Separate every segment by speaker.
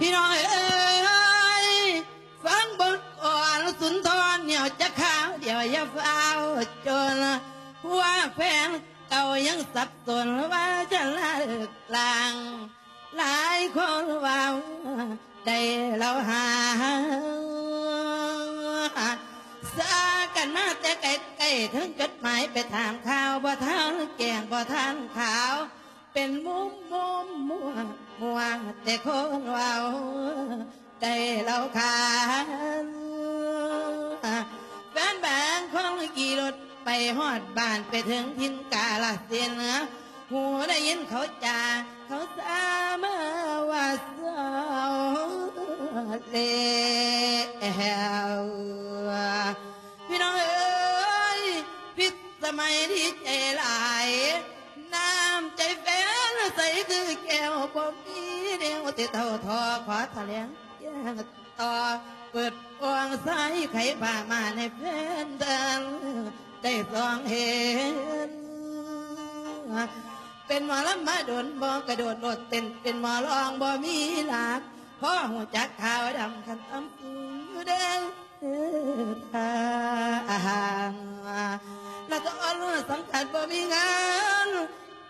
Speaker 1: พี่น้องเอ้ยฟังบทก่อนสุนทรเหนียวจะข้าวเดี๋ยวอย่าเฝ้าจนว่าแฟนเก่ายังสับสนว่าจะลาเลิกลาง หลายคนว่าได้เราหาสากันมาแต่ไกลไกลๆถึงจดหมายไปถามข่าวบ่ทานแกงบ่ทานขาว เป็นมุมมุมมัว มัวแต่คนเว่าได้เราขาดแฟนแบงของกี่รถไปฮอดบ้านไปถึงทินกาลสินธุ์หูได้ยินเขาจ่าเขาสามาว่าเศร้าเลวพี่น้องเอ้ยพิษสมัยที่ใจหลาย น้ำใจแฟนใสคือแก้วบ่มีเดียว ติเท่าทอขอแถลงแย่งต่อเปิดฟองใสไข่ป่ามาในแฟนเดินได้สองเห็น เป็นหมอลำมาโดนบอกระโดดโลดเต้นเป็นหมอรองบ่มีหลักพ่อหูจักขาวดำคันตำสูงเดินทางแล้วก็อ่อนสังกัดบ่มีงาน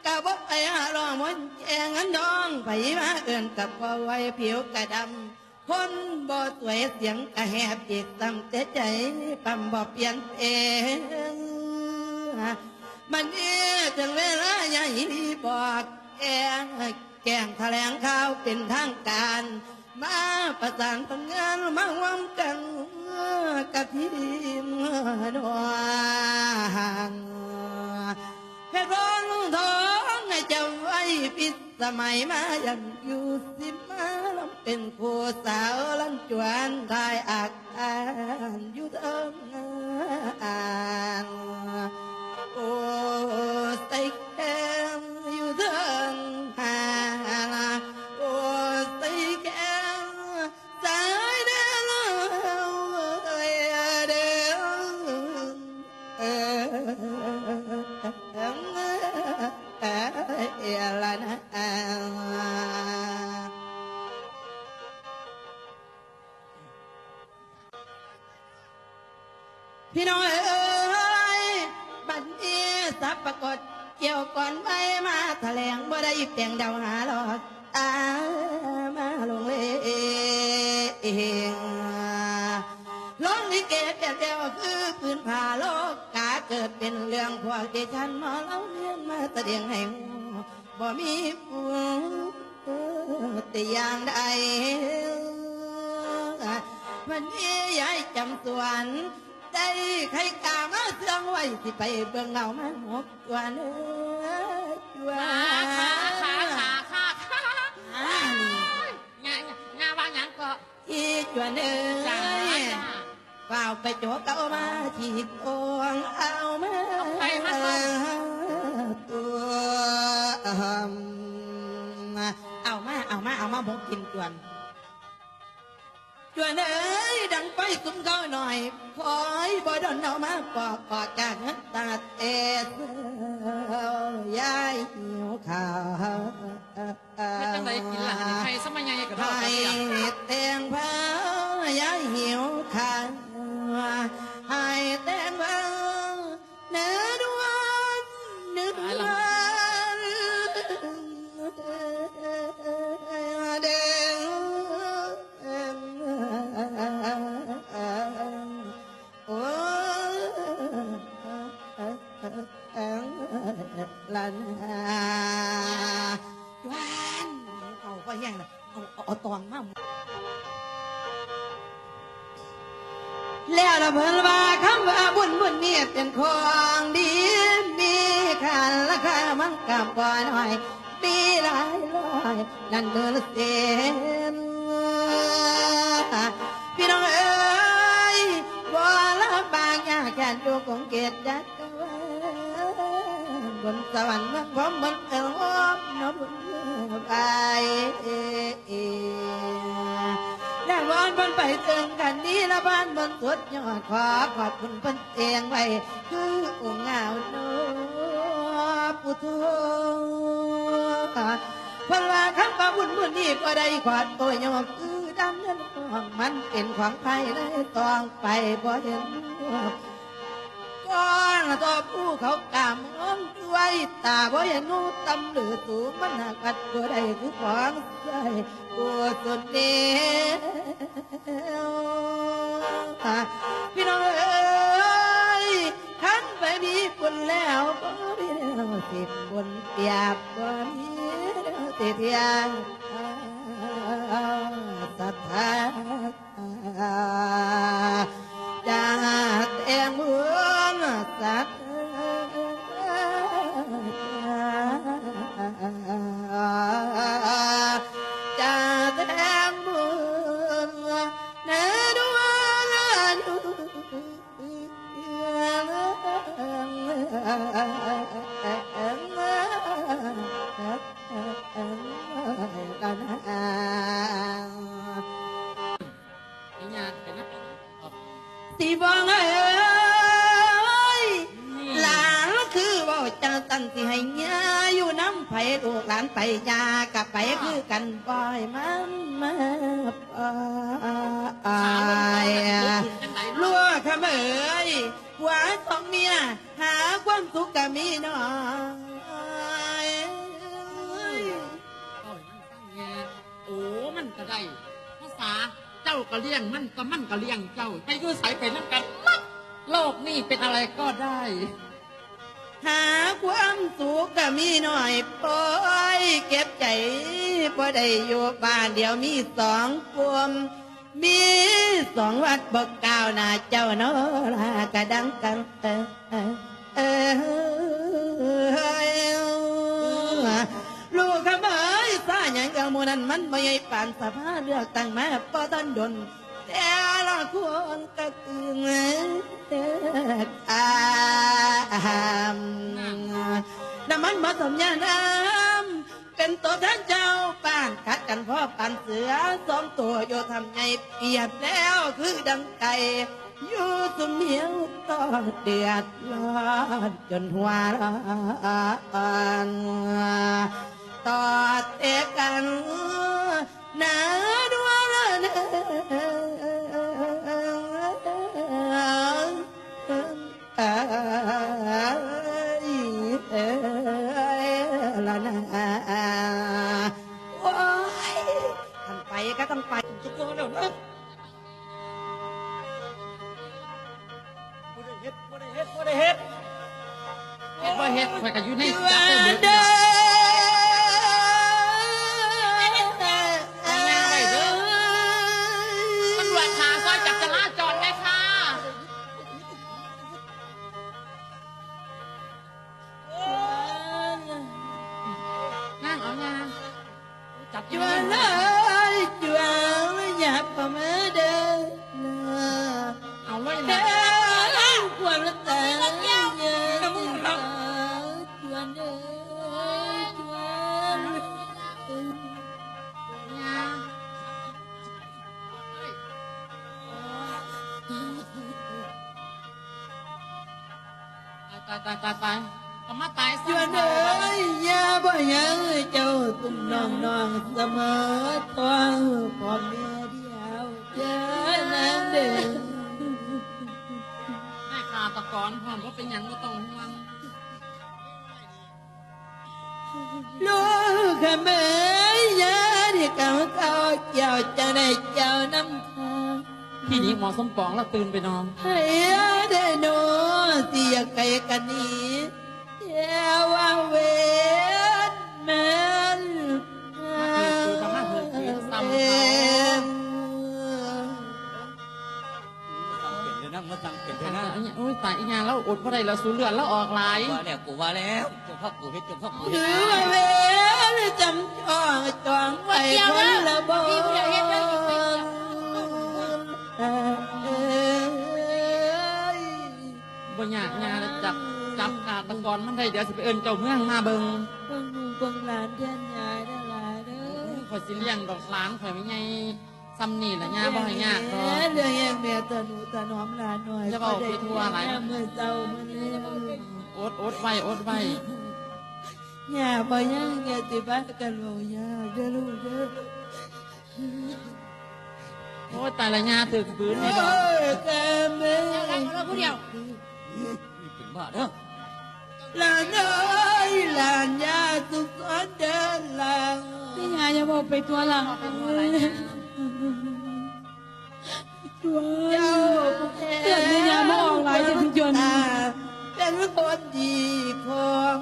Speaker 1: กะบ่ไปหาลองมนแจงอันดองไปมาเอื่นกับบ่ไว้ผิวกระดำ คนบ่สวยเสียงกระแหบจิตตำแต่ใจปั๊มบ่เปลี่ยนเองมันนี้ถึงเวลาใหญ่ดีบอกแกงแกงแถลงข่าวเป็นทางการ มาประสานทำงานมาร่วมกันกับทีมดวงเพชรร้อนทอง จะไว้ปิดสมัยมายังอยู่สิมาลำเป็นครูสาวลันจวนทายอักอานอยู่เทิงงาน พี่น้องเอ้ยบัดนี้สับปรากฏเกี่ยวก่อนไม่มาแถลงบ่ได้เปลี่งเดาหาหรอกตามาลงเลงลงลิเกเปลี่ยนเดียวคือปืนผ่าโลกกาเกิดเป็นเรื่องพวกที่ฉันมาเล่าเรียนมาแสดงให้หูบ่มีผู้แต่อย่างใดวันนี้ยายจำสวน ได้ใครกล้ามาเสื่องไว้สิไปเบิ่งเงามันหกจวนเอ้ยจวน
Speaker 2: ขาขาขาขาขา
Speaker 1: อ่า
Speaker 2: งานงานว่าหยังก็
Speaker 1: อีจวนเอ้
Speaker 2: จ้ายจ้า
Speaker 1: เปล่าไปโจกเอามาฉีดโองเอามา
Speaker 2: เอาไปมาก่อน
Speaker 1: ตัวเอามาเอามาเอามาผมกินจวนจวนเอ้ยดัง อยบ่ดนเอามากอดกอดกันตาเตสยายหิวข้าว
Speaker 2: ไม่จังไดกินล่ะนี่ใครสมัยใหญ่กับ
Speaker 1: ไท
Speaker 2: เรา
Speaker 1: ยเตียงผ้า แล้วละเพิ่นว่าคำว่าบุญบุญเนี่ยเป็นของดีมีค่าราคามันกับบ่น้อยปีหลายร้อยนั่นเมื่อเสียนพี่น้องเอ้ยบ่ละบางยากแค่ดูของเกียรติยัดกันไว้บนสวรรค์เมืองผมมันเอวอบนบไปานวอนบนไปเตืองกันนี้ละบ้านบนสุดยอดขอขอบคุณเพิ่นเตียงไว้คือองค์เงาโนปุถุพนว่าคำว่าบุญมือนี่ก็ได้ขวาดตัวยอมคือดำเนินของมันเป็นของไผ่ได้ตองไปบ่เห็น ก้อนตัวผู้เขากำมองด้วยตาบ่เห็นนูตำหรือสูงมันหักกัดบ่ได้คือของใส่บัวสุดเดียวพี่น้องเอ้ยขันไปมีบุญแล้วบ่มีแล้วสิบุญเปียบบ่มีแล้วสิเพียงศรัทธา เอ้
Speaker 2: ยนี่
Speaker 1: หลานคือเว่าจังตันสิให้ยาอยู่น้ำไผ่ลูกหลานไปยากับไปคือกันปล่อยมันมาปล่อย
Speaker 2: จังไหน
Speaker 1: ลัวขะเมยหวานของเมียหาความสุขกับมีน้อย
Speaker 2: เอาให้มันฟังแง่โอ้มันก็ได้ภาษาเจ้าก็เลี้ยงมันก็มันก็เลี้ยงเจ้า ไปอยู่ใส่ไปนั่งกันมัด โลกนี่เป็นอะไรก็ได้
Speaker 1: หาความสุขกับมีหน้อยปอยเก็บใจพอได้อยู่บ้านเดียวมีสองปวมมีสองวัดบอกกล่าวหน้าเจ้าโนลากระดังกันเออเออลูกขะเมยซาหยังกังมูนั้นมันไม่ใช่ปานสภาเลือกตั้งมาปอตันดนแต่ล คนก็คือเงินเด็กอามน้ำมันมาสมยาน้ำเป็นตัวท่านเจ้าป้านกัดกันพ่อปันเสือสองตัวโยทำไงเปียบแล้วคือดังไก่อยู่สมเหนียวต้องเดือดร้อนจนหัวร้อนต่อเตะกันหนาดวงละ เฮ็
Speaker 3: ดบ่เฮ็ด
Speaker 2: ข่อยก็อยู่ใน
Speaker 1: เดื
Speaker 2: จับได้
Speaker 1: อ
Speaker 2: เบิด ตาย
Speaker 1: ตา
Speaker 2: ยตายตายก็มาตาย
Speaker 1: จวนเอ้ยอย่าบ่ยังเจ้าตุ้มน้องน้องเสมอตัวพ่อแม่เดียวเจอนางเด้อ
Speaker 2: ให้ขาตะกอนพร้อมว่าเป็นหยังก็ต้องห่วง
Speaker 1: ลูกขเมยยาที่เก่าเก่าเจ้าจะได้เจ้าน้ำทาง
Speaker 2: ที่นี้หมอสมปองเราตื่นไปนอน
Speaker 1: ให้ได้โนเสียไกลกันนี้เจ้าว่าเวทแม่นเอ็ม
Speaker 3: สั่งเปลี่ยนเลยนะมาสั่งเปลี่ยนเลยนะ
Speaker 2: โอ้ยตายอีงานแล้วอดเพราะไรเราสูญเลือดแล้วออกหลาย
Speaker 3: ว่าแล้วกูว่าแล้วจงพักกูเฮ็ดจงพักกู
Speaker 1: ห
Speaker 3: เฮ็
Speaker 1: รือว่า
Speaker 3: ด
Speaker 1: เวทจำจองจองไว้คนละบ
Speaker 2: บ่อยากงานจับจับขาตะกอนมันได้เดี๋ยวสิไปเอิญเจ้าเมืองมาเบิง
Speaker 1: เบิ่งลูกเบิ่งหลานเทียนยายได้หลายเด้อ
Speaker 2: ข่อยสิเลี้ยงดอกหลานข่อยไม่ไงซ้ำนี่แหละย่าบ่ให้ยากหรอก
Speaker 1: เรื่องแย่แม่ตะหนูตะน้อมหลานหน่อย
Speaker 2: จะบอกไปทั่วหลาย
Speaker 1: เมื่อเจ้ามื่อนี้
Speaker 2: อดอดไว้อดไว้
Speaker 1: อย่าบ่ยังอย่าสิบ้ากันบ่ยาเด้อลูกเด้อ
Speaker 2: โอ้ยตายละยาถึกปืน
Speaker 1: โอ้
Speaker 2: นี่ดอก
Speaker 1: ยแกแม่
Speaker 4: รักเราผู้เดียว
Speaker 3: นี่เป็นบ้าเด้อ
Speaker 1: หลานเอ้ยหลานยาสุขสันต์เดินหลัง
Speaker 4: พี่ยาอย่าบอกไปตัวหลัง
Speaker 2: เป็นอะไรนะ
Speaker 4: ตัว
Speaker 1: เจ้า
Speaker 4: เกิดพี่ยามาออกหลายจะถึงจน
Speaker 1: เป็นคนดีของ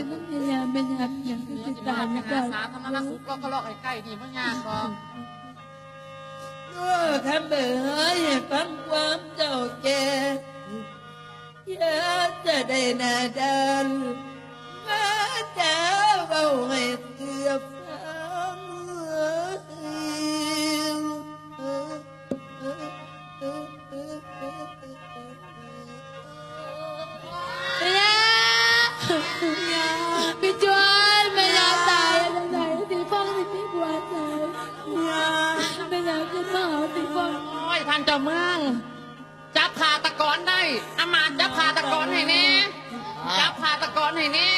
Speaker 3: ทำ
Speaker 2: ไม
Speaker 4: ถึงต้องพยายามเป็นยางอย่าง
Speaker 2: เดี๋ยว
Speaker 4: ติดตา
Speaker 2: ม
Speaker 4: นะ
Speaker 2: หา
Speaker 4: ก่อน
Speaker 2: สาธารณสุขก็ก็ลอกใกล้ๆนี่เมื่อยากก็
Speaker 1: เมื่อคำเบื่อฟังความเจ้าแก่ยาจะได้นาดันมาจ้าเบาให้เสือฟัง
Speaker 4: พี่ย
Speaker 2: จ้าเมือง จับขาตะกอนได้อามาตย์จับขาตะกอนให้แน่จับขาตะกอนให้แน่